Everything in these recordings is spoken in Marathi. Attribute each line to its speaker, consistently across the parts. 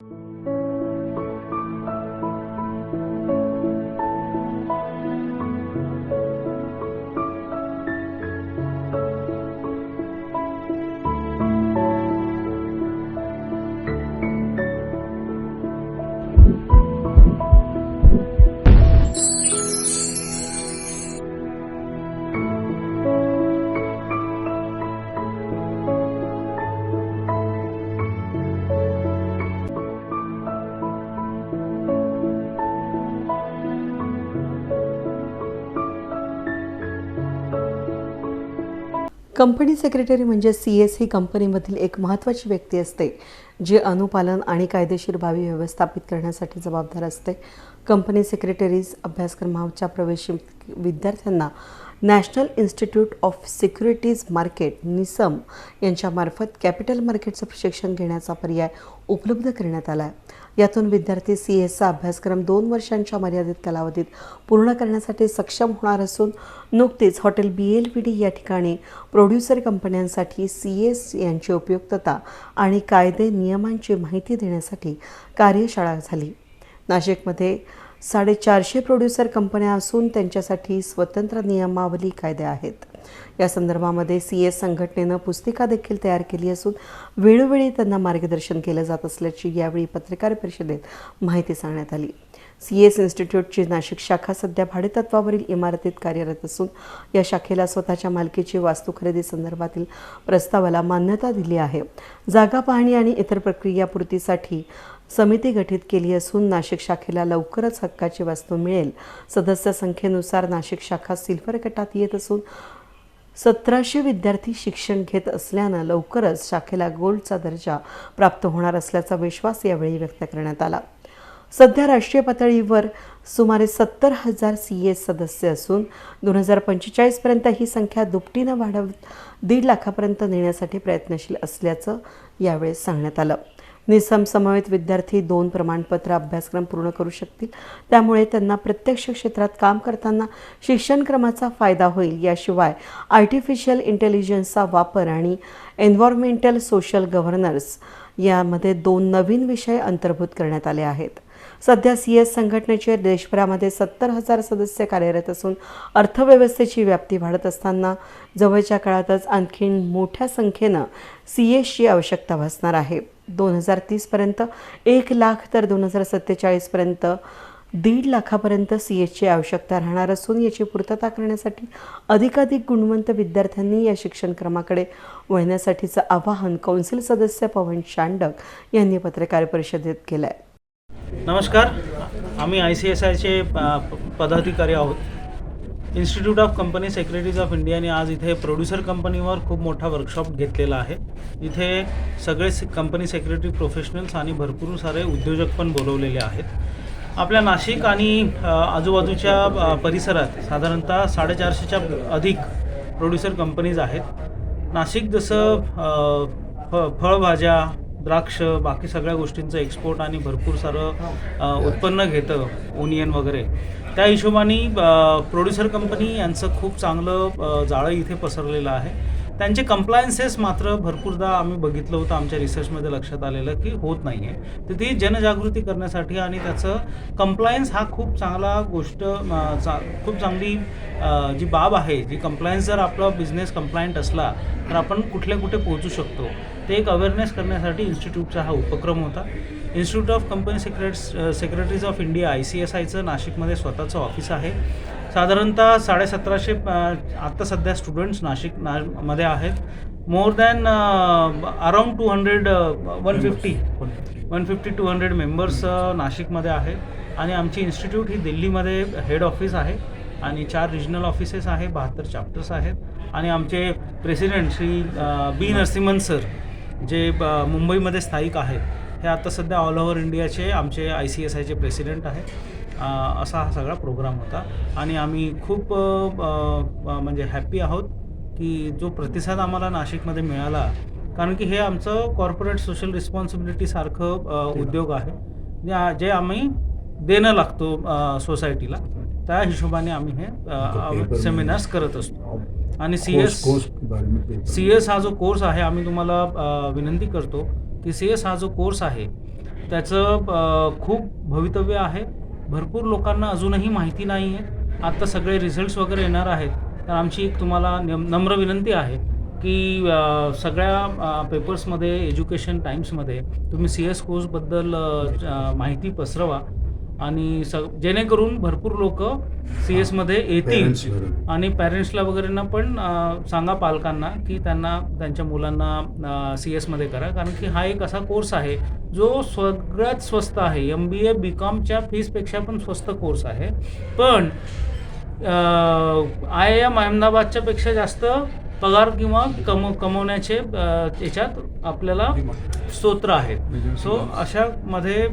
Speaker 1: you कंपनी सेक्रेटरी म्हणजे सी एस ही कंपनीमधील एक महत्त्वाची व्यक्ती असते जी अनुपालन आणि कायदेशीर बाबी व्यवस्थापित करण्यासाठी जबाबदार असते. कंपनी सेक्रेटरीज अभ्यासक्रमाच्या प्रवेश विद्यार्थ्यांना national institute of securities market NISM यांच्यामार्फत कॅपिटल मार्केटचं प्रशिक्षण घेण्याचा पर्याय उपलब्ध करण्यात आला आहे. यातून विद्यार्थी सी एसचा अभ्यासक्रम दोन वर्षांच्या मर्यादित कालावधीत पूर्ण करण्यासाठी सक्षम होणार असून नुकतीच hotel B L V D या ठिकाणी प्रोड्युसर कंपन्यांसाठी सी एस यांची उपयुक्तता आणि कायदे नियमांची माहिती देण्यासाठी कार्यशाळा झाली. नाशिकमध्ये साडेचारशे प्रोड्युसर कंपन्या असून त्यांच्यासाठी स्वतंत्र नियमावली कायदे आहेत. या संदर्भामध्ये सी एस संघटनेनं पुस्तिका देखील तयार केली असून वेळोवेळी त्यांना मार्गदर्शन केलं जात असल्याची यावेळी पत्रकार परिषदेत माहिती सांगण्यात आली. सी एस इन्स्टिट्यूटची नाशिक शाखा सध्या भाडेतत्वावरील इमारतीत कार्यरत असून या शाखेला स्वतःच्या मालकीची वास्तू खरेदी संदर्भातील प्रस्तावाला मान्यता दिली आहे. जागा पाहणी आणि इतर प्रक्रियापूर्तीसाठी समिती गठीत केली असून नाशिक शाखेला लवकरच हक्काची वास्तू मिळेल. सदस्य संख्येनुसार नाशिक शाखा सिल्फर गटात येत असून सतराशे विद्यार्थी शिक्षण घेत असल्यानं लवकरच शाखेला गोल्डचा दर्जा प्राप्त होणार असल्याचा विश्वास यावेळी व्यक्त करण्यात आला. सध्या राष्ट्रीय पातळीवर सुमारे सत्तर हजार सी एस सदस्य असून दोन हजार पंचेचाळीसपर्यंत ही संख्या दुपटीनं वाढवत दीड लाखापर्यंत नेण्यासाठी प्रयत्नशील असल्याचं यावेळी सांगण्यात आलं. निसमसमवेत विद्यार्थी दोन प्रमाणपत्र अभ्यासक्रम पूर्ण करू शकतील. त्यामुळे त्यांना प्रत्यक्ष क्षेत्रात काम करताना शिक्षणक्रमाचा फायदा होईल. याशिवाय आर्टिफिशियल इंटेलिजन्सचा वापर आणि एन्व्हायरमेंटल सोशल गव्हर्नन्स यामध्ये दोन नवीन विषय अंतर्भूत करण्यात आले आहेत. सध्या सी एस संघटनेचे देशभरामध्ये सत्तर हजार सदस्य कार्यरत असून अर्थव्यवस्थेची व्याप्ती वाढत असताना जवळच्या काळातच आणखीन मोठ्या संख्येनं सी एसची आवश्यकता भासणार आहे. दोन हजार तीसपर्यंत एक लाख तर दोन हजार सत्तेचाळीसपर्यंत दीड लाखापर्यंत सी एसची आवश्यकता राहणार असून याची पूर्तता करण्यासाठी अधिकाधिक गुणवंत विद्यार्थ्यांनी या शिक्षणक्रमाकडे वळण्यासाठीचं आवाहन कौन्सिल सदस्य पवन शांडक यांनी पत्रकार परिषदेत केलं आहे
Speaker 2: नमस्कार. आम्ही आय सी एस आयचे पदाधिकारी आहोत. Institute of company secretaries of इंडियाने आज इथे प्रोड्युसर कंपनीवर खूप मोठा वर्कशॉप घेतलेला आहे. इथे सगळे कंपनी सेक्रेटरी प्रोफेशनल्स आणि भरपूर सारे उद्योजक पण बोलवलेले आहेत. आपल्या नाशिक आणि आजूबाजूच्या परिसरात साधारणतः साडेचारशेच्या अधिक प्रोड्युसर कंपनीज आहेत. नाशिक जसं फ फळभाज्या द्राक्ष बाकी सगळ्या गोष्टींचं एक्सपोर्ट आणि भरपूर सारं उत्पन्न घेतं ओनियन वगैरे. त्या हिशोबाने प्रोड्युसर कंपनी यांचं खूप चांगलं जाळं इथे पसरलेलं आहे. त्यांचे कम्प्लायन्सेस मात्र भरपूरदा आम्ही बघितलं होतं आमच्या रिसर्चमध्ये लक्षात आलेलं की होत नाही आहे तर ती जनजागृती करण्यासाठी आणि त्याचं कम्प्लायन्स हा खूप चांगला गोष्ट चा खूप चांगली जी बाब आहे जी कंप्लायन्स जर आपला बिझनेस कंप्लायंट असला तर आपण कुठल्या कुठे पोहोचू शकतो? ते एक अवेअरनेस करण्यासाठी इन्स्टिट्यूटचा हा उपक्रम होता. Institute of company secret secretaries of India I C S आयचं नाशिकमध्ये स्वतःचं ऑफिस आहे. साधारणतः साडेसतराशे आत्ता सध्या स्टुडंट्स नाशिक ना मध्ये आहेत. More than around two hundred one fifty one fifty two hundred members नाशिकमध्ये आहेत. आणि आमची इन्स्टिट्यूट ही दिल्लीमध्ये हेड ऑफिस आहे. आणि चार रिजनल ऑफिसेस आहे बहात्तर चॅप्टर्स आहेत. आणि आमचे president Shri B Narasimhan sir जे मुंबईमध्ये स्थायिक आहेत. हे आता सध्या ऑल ओव्हर इंडियाचे आमचे आय सी एस आयचे प्रेसिडेंट आहेत. असा हा सगळा प्रोग्राम होता. आणि आम्ही खूप म्हणजे हॅप्पी आहोत की जो प्रतिसाद आम्हाला नाशिकमध्ये मिळाला. कारण की हे आमचं कॉर्पोरेट सोशल रिस्पॉन्सिबिलिटीसारखं उद्योग आहे. जे आम्ही देणं लागतो सोसायटीला त्या हिशोबाने आम्ही हे सेमिनार्स करत असतो. आणि सी एस सी एस हा जो कोर्स आहे आम्ही तुम्हाला विनंती करतो की सी एस हा जो कोर्स आहे त्याचं खूप भवितव्य आहे. भरपूर लोकांना अजूनही माहिती नाही आहे. आत्ता सगळे रिझल्ट्स वगैरे येणार आहेत. तर आमची एक तुम्हाला नम- नम्र विनंती आहे की सगळ्या पेपर्समध्ये एज्युकेशन टाईम्समध्ये तुम्ही सी एस कोर्सबद्दल माहिती पसरवा. आणि स जेणेकरून भरपूर लोक सी एसमध्ये येतील. आणि पॅरेंट्सला वगैरेंना पण सांगा पालकांना की त्यांना त्यांच्या मुलांना सी एसमध्ये करा. कारण की हा एक असा कोर्स आहे जो सगळ्यात स्वस्त आहे. एम बी ए बी कॉमच्या फीसपेक्षा पण स्वस्त कोर्स आहे. पण आय एम अहमदाबादच्या पेक्षा जास्त पगार किंवा कम कमवण्याचे याच्यात आपल्याला स्तोत्र आहेत. सो अशामध्ये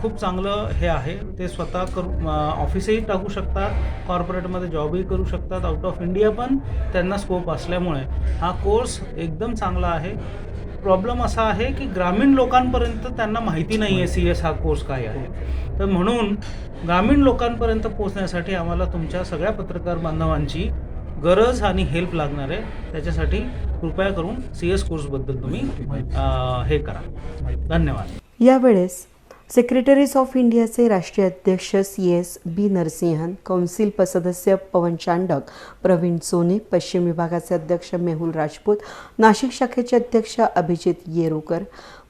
Speaker 2: खूप चांगलं हे आहे. ते स्वतः करू ऑफिसही टाकू शकतात कॉर्पोरेटमध्ये जॉबही करू शकतात आउट ऑफ इंडिया पण त्यांना स्कोप असल्यामुळे. हा कोर्स एकदम चांगला आहे. प्रॉब्लेम असा आहे की ग्रामीण लोकांपर्यंत त्यांना माहिती नाही आहे सी एस हा कोर्स काय आहे. तर म्हणून ग्रामीण लोकांपर्यंत पोहोचण्यासाठी आम्हाला तुमच्या सगळ्या पत्रकार बांधवांची गरज आणि हेल्प लागणार आहे त्याच्यासाठी कृपया करून सी एस कोर्सबद्दल तुम्ही हे करा. धन्यवाद.
Speaker 1: यावेळेस सेक्रेटरीज ऑफ इंडियाचे राष्ट्रीय अध्यक्ष C S B Narasimhan council प सदस्य पवन चांडक प्रवीण सोनी पश्चिम विभागाचे अध्यक्ष मेहुल राजपूत नाशिक शाखेचे अध्यक्ष अभिजित येरुकर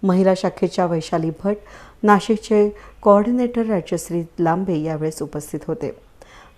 Speaker 1: महिला शाखेच्या वैशाली भट नाशिकचे कोऑर्डिनेटर राजश्री लांबे यावेळेस उपस्थित होते.